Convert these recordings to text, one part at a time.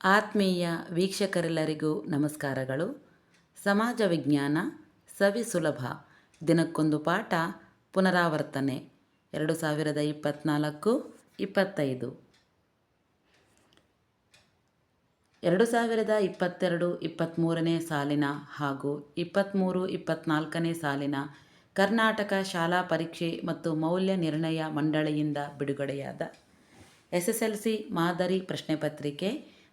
ಆತ್ಮೀಯ ವೀಕ್ಷಕರೆಲ್ಲರಿಗೂ ನಮಸ್ಕಾರಗಳು. ಸಮಾಜ ವಿಜ್ಞಾನ ಸವಿ ಸುಲಭ ದಿನಕ್ಕೊಂದು ಪಾಠ ಪುನರಾವರ್ತನೆ ಎರಡು ಸಾವಿರದ ಇಪ್ಪತ್ತ್ನಾಲ್ಕು ಇಪ್ಪತ್ತೈದು. ಎರಡು ಸಾವಿರದ ಇಪ್ಪತ್ತೆರಡು ಇಪ್ಪತ್ತ್ಮೂರನೇ ಸಾಲಿನ ಹಾಗೂ ಇಪ್ಪತ್ತ್ಮೂರು ಇಪ್ಪತ್ತ್ನಾಲ್ಕನೇ ಸಾಲಿನ ಕರ್ನಾಟಕ ಶಾಲಾ ಪರೀಕ್ಷೆ ಮತ್ತು ಮೌಲ್ಯ ನಿರ್ಣಯ ಮಂಡಳಿಯಿಂದ ಬಿಡುಗಡೆಯಾದ ಎಸ್ ಎಸ್ ಎಲ್ ಸಿ ಮಾದರಿ ಪ್ರಶ್ನೆ ಪತ್ರಿಕೆ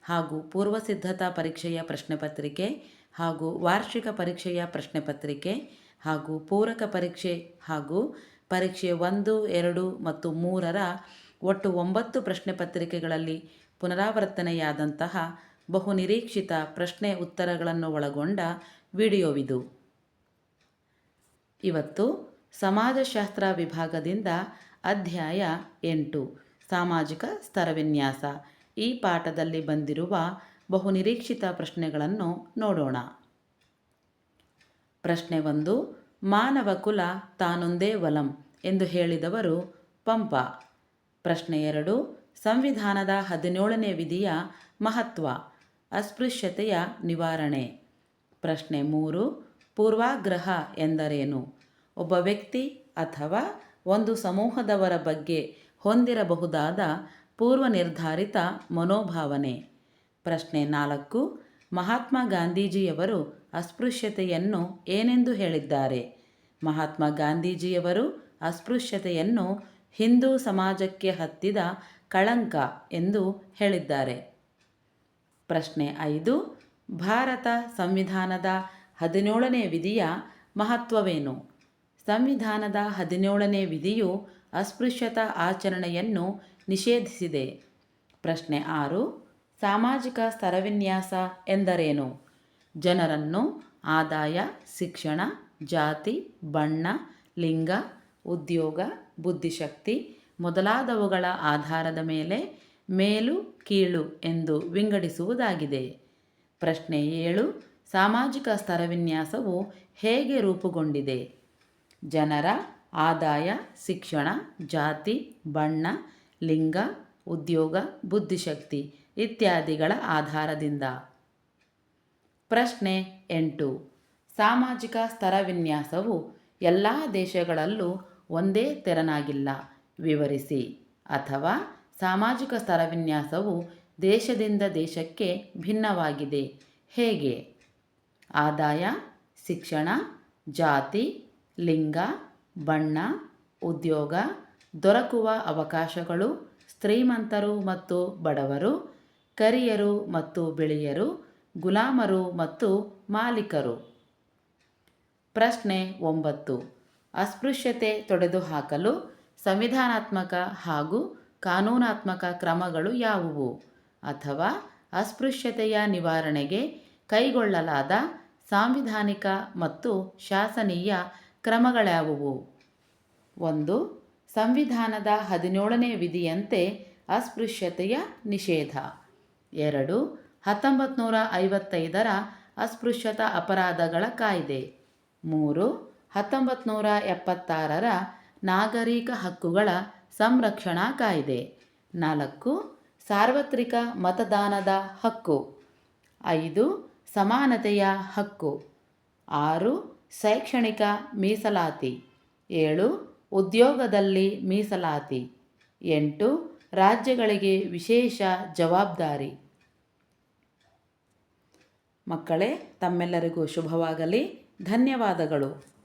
ಹಾಗೂ ಪೂರ್ವ ಸಿದ್ಧತಾ ಪರೀಕ್ಷೆಯ ಪ್ರಶ್ನೆ ಪತ್ರಿಕೆ ಹಾಗೂ ವಾರ್ಷಿಕ ಪರೀಕ್ಷೆಯ ಪ್ರಶ್ನೆ ಪತ್ರಿಕೆ ಹಾಗೂ ಪೂರಕ ಪರೀಕ್ಷೆ ಹಾಗೂ ಪರೀಕ್ಷೆ ಒಂದು, ಎರಡು ಮತ್ತು ಮೂರರ ಒಟ್ಟು ಒಂಬತ್ತು ಪ್ರಶ್ನೆ ಪತ್ರಿಕೆಗಳಲ್ಲಿ ಪುನರಾವರ್ತನೆಯಾದಂತಹ ಬಹು ನಿರೀಕ್ಷಿತ ಪ್ರಶ್ನೆ ಉತ್ತರಗಳನ್ನು ಒಳಗೊಂಡ ವಿಡಿಯೋವಿದು. ಇವತ್ತು ಸಮಾಜಶಾಸ್ತ್ರ ವಿಭಾಗದಿಂದ ಅಧ್ಯಾಯ ಎಂಟು, ಸಾಮಾಜಿಕ ಸ್ತರವಿನ್ಯಾಸ ಈ ಪಾಠದಲ್ಲಿ ಬಂದಿರುವ ಬಹುನಿರೀಕ್ಷಿತ ಪ್ರಶ್ನೆಗಳನ್ನು ನೋಡೋಣ. ಪ್ರಶ್ನೆ ಒಂದು, ಮಾನವ ಕುಲ ತಾನೊಂದೇ ವಲಂ ಎಂದು ಹೇಳಿದವರು ಪಂಪ. ಪ್ರಶ್ನೆ ಎರಡು, ಸಂವಿಧಾನದ ಹದಿನೇಳನೇ ವಿಧಿಯ ಮಹತ್ವ, ಅಸ್ಪೃಶ್ಯತೆಯ ನಿವಾರಣೆ. ಪ್ರಶ್ನೆ ಮೂರು, ಪೂರ್ವಾಗ್ರಹ ಎಂದರೇನು? ಒಬ್ಬ ವ್ಯಕ್ತಿ ಅಥವಾ ಒಂದು ಸಮೂಹದವರ ಬಗ್ಗೆ ಹೊಂದಿರಬಹುದಾದ ಪೂರ್ವ ನಿರ್ಧಾರಿತ ಮನೋಭಾವನೆ. ಪ್ರಶ್ನೆ ನಾಲ್ಕು, ಮಹಾತ್ಮ ಗಾಂಧೀಜಿಯವರು ಅಸ್ಪೃಶ್ಯತೆಯನ್ನು ಏನೆಂದು ಹೇಳಿದ್ದಾರೆ? ಮಹಾತ್ಮ ಗಾಂಧೀಜಿಯವರು ಅಸ್ಪೃಶ್ಯತೆಯನ್ನು ಹಿಂದೂ ಸಮಾಜಕ್ಕೆ ಹತ್ತಿದ ಕಳಂಕ ಎಂದು ಹೇಳಿದ್ದಾರೆ. ಪ್ರಶ್ನೆ ಐದು, ಭಾರತ ಸಂವಿಧಾನದ ಹದಿನೇಳನೇ ವಿಧಿಯ ಮಹತ್ವವೇನು? ಸಂವಿಧಾನದ ಹದಿನೇಳನೇ ವಿಧಿಯು ಅಸ್ಪೃಶ್ಯತಾ ಆಚರಣೆಯನ್ನು ನಿಷೇಧಿಸಿದೆ. ಪ್ರಶ್ನೆ ಆರು, ಸಾಮಾಜಿಕ ಸ್ತರವಿನ್ಯಾಸ ಎಂದರೇನು? ಜನರನ್ನು ಆದಾಯ, ಶಿಕ್ಷಣ, ಜಾತಿ, ಬಣ್ಣ, ಲಿಂಗ, ಉದ್ಯೋಗ, ಬುದ್ಧಿಶಕ್ತಿ ಮೊದಲಾದವುಗಳ ಆಧಾರದ ಮೇಲೆ ಮೇಲು, ಕೀಳು ಎಂದು ವಿಂಗಡಿಸುವುದಾಗಿದೆ. ಪ್ರಶ್ನೆ ಏಳು, ಸಾಮಾಜಿಕ ಸ್ತರವಿನ್ಯಾಸವು ಹೇಗೆ ರೂಪುಗೊಂಡಿದೆ? ಜನರ ಆದಾಯ, ಶಿಕ್ಷಣ, ಜಾತಿ, ಬಣ್ಣ, ಲಿಂಗ, ಉದ್ಯೋಗ, ಬುದ್ಧಿಶಕ್ತಿ ಇತ್ಯಾದಿಗಳ ಆಧಾರದಿಂದ. ಪ್ರಶ್ನೆ ಎಂಟು. ಸಾಮಾಜಿಕ ಸ್ತರವಿನ್ಯಾಸವು ಎಲ್ಲ ದೇಶಗಳಲ್ಲೂ ಒಂದೇ ತೆರನಾಗಿಲ್ಲ. ವಿವರಿಸಿ. ಅಥವಾ ಸಾಮಾಜಿಕ ಸ್ತರವಿನ್ಯಾಸವು ದೇಶದಿಂದ ದೇಶಕ್ಕೆ ಭಿನ್ನವಾಗಿದೆ. ಹೇಗೆ? ಆದಾಯ, ಶಿಕ್ಷಣ, ಜಾತಿ, ಲಿಂಗ ಬಣ್ಣ, ಉದ್ಯೋಗ, ದೊರಕುವ ಅವಕಾಶಗಳು ಶ್ರೀಮಂತರು ಮತ್ತು ಬಡವರು, ಕರಿಯರು ಮತ್ತು ಬಿಳಿಯರು, ಗುಲಾಮರು ಮತ್ತು ಮಾಲೀಕರು. ಪ್ರಶ್ನೆ ಒಂಬತ್ತು. ಅಸ್ಪೃಶ್ಯತೆ ತೊಡೆದುಹಾಕಲು ಸಂವಿಧಾನಾತ್ಮಕ ಹಾಗೂ ಕಾನೂನಾತ್ಮಕ ಕ್ರಮಗಳು ಯಾವುವು? ಅಥವಾ ಅಸ್ಪೃಶ್ಯತೆಯ ನಿವಾರಣೆಗೆ ಕೈಗೊಳ್ಳಲಾದ ಸಾಂವಿಧಾನಿಕ ಮತ್ತು ಶಾಸನೀಯ ಕ್ರಮಗಳ್ಯಾವುವು ಒಂದು, ಸಂವಿಧಾನದ ಹದಿನೇಳನೇ ವಿಧಿಯಂತೆ ಅಸ್ಪೃಶ್ಯತೆಯ ನಿಷೇಧ. ಎರಡು ಹತ್ತೊಂಬತ್ತು ನೂರ ಐವತ್ತೈದರ ಅಸ್ಪೃಶ್ಯತಾ ಅಪರಾಧಗಳ ಕಾಯ್ದೆ. ಮೂರು ಹತ್ತೊಂಬತ್ತು ನೂರ ಎಪ್ಪತ್ತಾರರ ನಾಗರಿಕ ಹಕ್ಕುಗಳ ಸಂರಕ್ಷಣಾ ಕಾಯ್ದೆ. ನಾಲ್ಕು, ಸಾರ್ವತ್ರಿಕ ಮತದಾನದ ಹಕ್ಕು. ಐದು, ಸಮಾನತೆಯ ಹಕ್ಕು. ಆರು ಶೈಕ್ಷಣಿಕ ಮೀಸಲಾತಿ. ಏಳು ಉದ್ಯೋಗದಲ್ಲಿ ಮೀಸಲಾತಿ. ಎಂಟು ರಾಜ್ಯಗಳಿಗೆ ವಿಶೇಷ ಜವಾಬ್ದಾರಿ. ಮಕ್ಕಳೇ ತಮ್ಮೆಲ್ಲರಿಗೂ ಶುಭವಾಗಲಿ. ಧನ್ಯವಾದಗಳು.